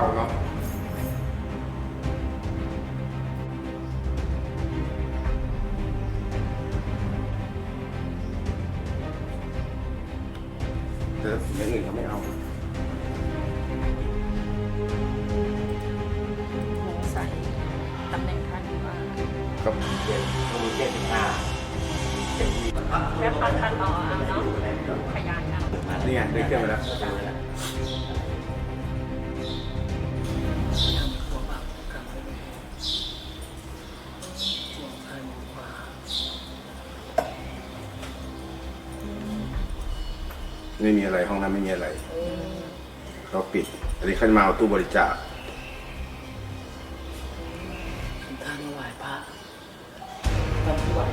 าเนาะแต่เรื่องอื่นเขาไม่เอาสงสัยตำแหน่งท่านว่าก็เจ็ดมีเจ็ดสิบห้าเจ็ดสิบห้าแค่ตัดตัดต่อเอาเนาะ ขยายเอา นี่ไงได้เครื่องไปแล้ว ไม่มีอะไรห้องนั้นไม่มีอะไรเขาปิด อันนี้เขาจะมาเอาตู้บริจาคท่านไหว้พระทำไหว้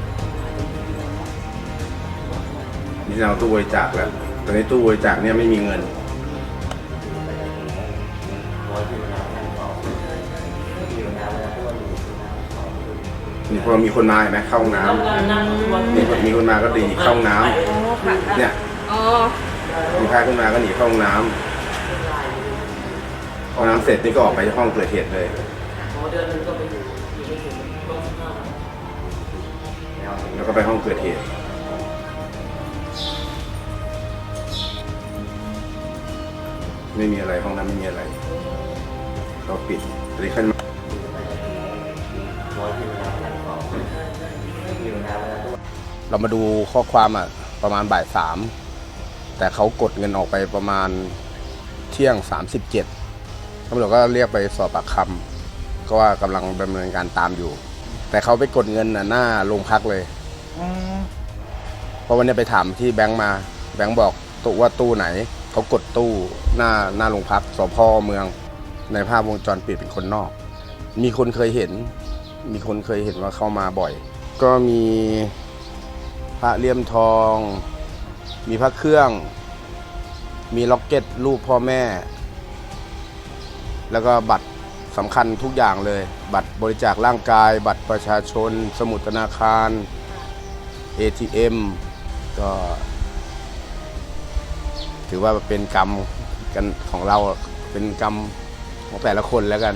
นี่จะเอาตู้บริจาคแล้ว ตอนนี้ตู้บริจาคเนี่ยไม่มีเงินร้อยที่นาแม่สองที่นาแล้วก็อยู่ที่นาสองนี่พอมีคนมาเห็นไหมเข้าห้องน้ทำงานนั่งทุกวันำมีคนมีคนมาก็ดีเข้าห้องน้อ๋อค่ะำเนี่ยอ๋อ มีพาขึ้นมาก็หนีเข้าห้องน้ำห้องน้ำเสร็จนี่ก็ออกไปห้องเกิดเหตุเลยพอเดือนหนึงก็ไปอยู่อยู่ไม่ถึงต้องสิบห้าวันแนวแล้วก็ไปห้องเกิดเหตุไม่มีอะไรห้องนั้นไม่มีอะไรเขาปิดอันนี้ขึ้นมาร้อยที่นาแม่สองที่นาแล้วก็เรามาดูข้อความอะ ประมาณบ่ายสาม แต่เขากดเงินออกไปประมาณเที่ยงสามสิบเจ็ดตำรวจก็เรียกไปสอบปากคำก็ว่ากำลังดำเนินการตามอยู่ แต่เขาไปกดเงินน่ะหน้าโรงพักเลยเพราะวันนี้ไปถามที่แบงค์มา แบงค์บอกตู้ว่าตู้ไหน เขากดตู้หน้าหน้าโรงพักสพเมือง ในภาพวงจรปิดเป็นคนนอก มีคนเคยเห็น มีคนเคยเห็นว่าเข้ามาบ่อย ก็มีพระเลี่ยมทอง มีพระเครื่อง มีล็อกเก็ตรูปพ่อแม่ แล้วก็บัตรสำคัญทุกอย่างเลย บัตรบริจาคร่างกาย บัตรประชาชน สมุดธนาคาร ATM ก็ ถือว่าเป็นกรรมกันของเราเป็นกรรมของแต่ละคนแล้วกัน